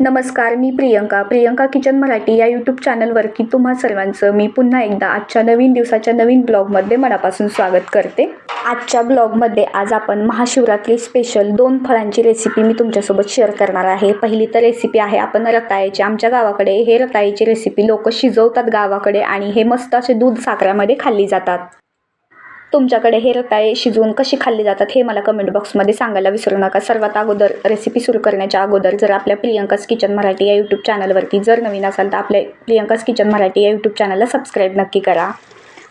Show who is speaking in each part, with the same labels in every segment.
Speaker 1: नमस्कार मी प्रियंका. प्रियंका किचन मराठी या यूट्यूब चॅनलवरती तुम्हा सर्वांचं मी पुन्हा एकदा आजच्या नवीन दिवसाच्या नवीन ब्लॉगमध्ये मनापासून स्वागत करते. आजच्या ब्लॉगमध्ये आज आपण महाशिवरात्री स्पेशल दोन फळांची रेसिपी मी तुमच्यासोबत शेअर करणार आहे. पहिली तर रेसिपी आहे आपण रताळ्याची. आमच्या गावाकडे हे रताळ्याची रेसिपी लोक शिजवतात गावाकडे आणि हे मस्त असे दूध साखरामध्ये खाल्ली जातात. तुमच्याकडे हे रताळे शिजवून कशी खाल्ली जातात हे मला कमेंट बॉक्समध्ये सांगायला विसरू नका. सर्वात अगोदर रेसिपी सुरू करण्याच्या अगोदर जर आपल्या प्रियंकास किचन मराठी या यूट्यूब चॅनलवरती जर नवीन असाल तर आपल्या प्रियंकास किचन मराठी या यूट्यूब चॅनलला सबस्क्राईब नक्की करा.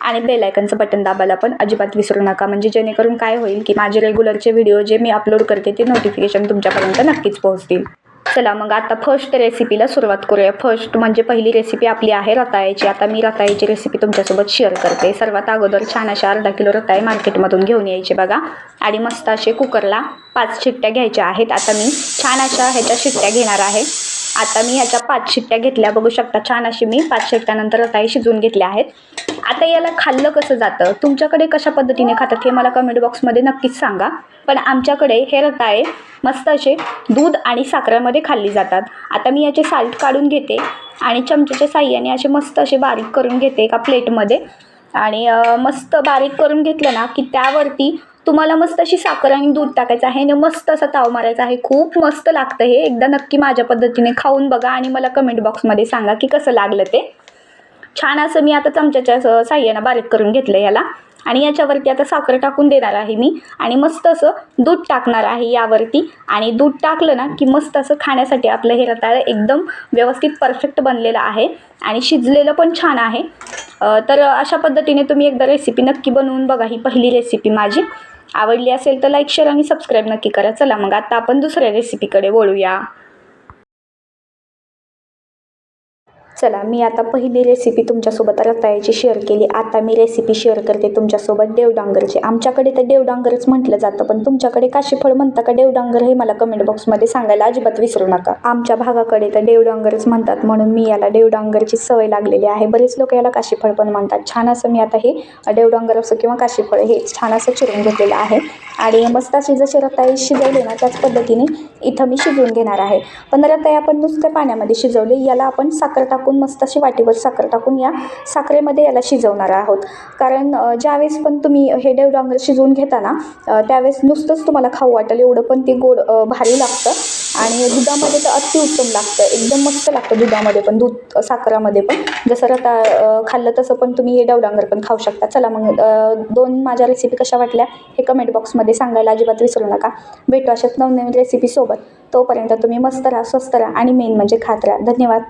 Speaker 1: आणि बेलायकनचं बटन दाबायला पण अजिबात विसरू नका. म्हणजे जेणेकरून काय होईल की माझे रेग्युलरचे व्हिडिओ जे मी अपलोड करते ते नोटिफिकेशन तुमच्यापर्यंत नक्कीच पोहोचतील. चला मग आता फर्स्ट रेसिपीला सुरुवात करूया. फर्स्ट म्हणजे पहिली रेसिपी आपली आहे रताळ्याची. आता मी रताळ्याची रेसिपी तुमच्यासोबत शेअर करते. सर्वात अगोदर छान अशा अर्धा किलो रताळे मार्केटमधून घेऊन यायचे बघा. आणि मस्त असे कुकरला पाच शिट्ट्या घ्यायच्या आहेत. आता मी छान अशा ह्याच्या शिट्ट्या घेणार आहे. आता मी ह्याच्या पाच शिट्ट्या घेतल्या. बघू शकता छान अशी मी पाच शिट्ट्यानंतर रताळे शिजवून घेतल्या आहेत. आता याला खाल्लं कसं जातं? तुमच्याकडे कशा पद्धतीने खातात हे मला कमेंट बॉक्समध्ये नक्कीच सांगा. पण आमच्याकडे हे रताळे मस्त असे दूध आणि साखरेमध्ये खाल्ली जातात. आता मी याचे साल्ट काढून घेते आणि चमच्याच्या साह्याने असे मस्त असे बारीक करून घेते एका प्लेटमध्ये आणि मस्त बारीक करून घेतलं ना की त्यावरती तुम्हाला मस्त अशी साखर आणि दूध टाकायचं आहे. आणि मस्त असा ताव मारायचा आहे. खूप मस्त लागतं हे. एकदा नक्की माझ्या पद्धतीने खाऊन बघा आणि मला कमेंट बॉक्समध्ये सांगा की कसं लागलं ते. छान असं मी आता चमच्याच्या साह्यानं बारीक करून घेतलं याला. आणि याच्यावरती आता साखर टाकून देणार आहे मी. आणि मस्त असं दूध टाकणार आहे यावरती. आणि दूध टाकलं ना की मस्त असं खाण्यासाठी आपलं हे रताळं एकदम व्यवस्थित परफेक्ट बनलेलं आहे. आणि शिजलेलं पण छान आहे. तर अशा पद्धतीने तुम्ही एकदा रेसिपी नक्की बनवून बघा. ही पहिली रेसिपी माझी. आवडली असेल तर लाईक शेअर आणि सबस्क्राईब नक्की करा. चला मग आता आपण दुसऱ्या रेसिपीकडे वळूया. चला मी आता पहिली रेसिपी तुमच्यासोबत रताळ्याची शेअर केली. आता मी रेसिपी शेअर करते तुमच्यासोबत देवडांगरची. आमच्याकडे तर देवडांगरच म्हटलं जातं पण तुमच्याकडे काशीफळ म्हणता का देवडांगर हे मला कमेंट बॉक्समध्ये सांगायला अजिबात विसरू नका. आमच्या भागाकडे तर देवडांगरच म्हणतात म्हणून मी याला देवडांगरची सवय लागलेली आहे. बरेच लोक याला काशीफळ पण म्हणतात. छान असं मी आता हे देवडांगर असं किंवा काशीफळ हे छान असं चिरून घेतलेलं आहे. आणि मस्त अशी जशी रताळे शिजवली ना त्याच पद्धतीने इथं मी शिजवून घेणार आहे. पण तया आपण नुसत्या पाण्यामध्ये शिजवले याला आपण साखर टाकून मस्त अशी वाटीवर साखर टाकून या साखरेमध्ये याला शिजवणार आहोत. कारण ज्यावेळेस पण तुम्ही हे देवडांगर शिजवून घेता ना त्यावेळेस नुसतंच तुम्हाला खाऊ वाटेल एवढं पण ते गोड भारी लागतं. आणि दुधामध्ये तर अतिउत्तम लागतं. एकदम मस्त लागतं दुधामध्ये पण. दूध साखरामध्ये पण. जसं रता खाल्लं तसं पण तुम्ही हे देवडांगर पण खाऊ शकता. चला मग दोन माझ्या रेसिपी कशा वाटल्या हे कमेंट बॉक्समध्ये सांगायला अजिबात विसरू नका. भेटू अशाच नवनवीन रेसिपीसोबत तोपर्यंत तुम्ही मस्त राहा स्वस्त राहा आणि मेन म्हणजे खात राहा. धन्यवाद.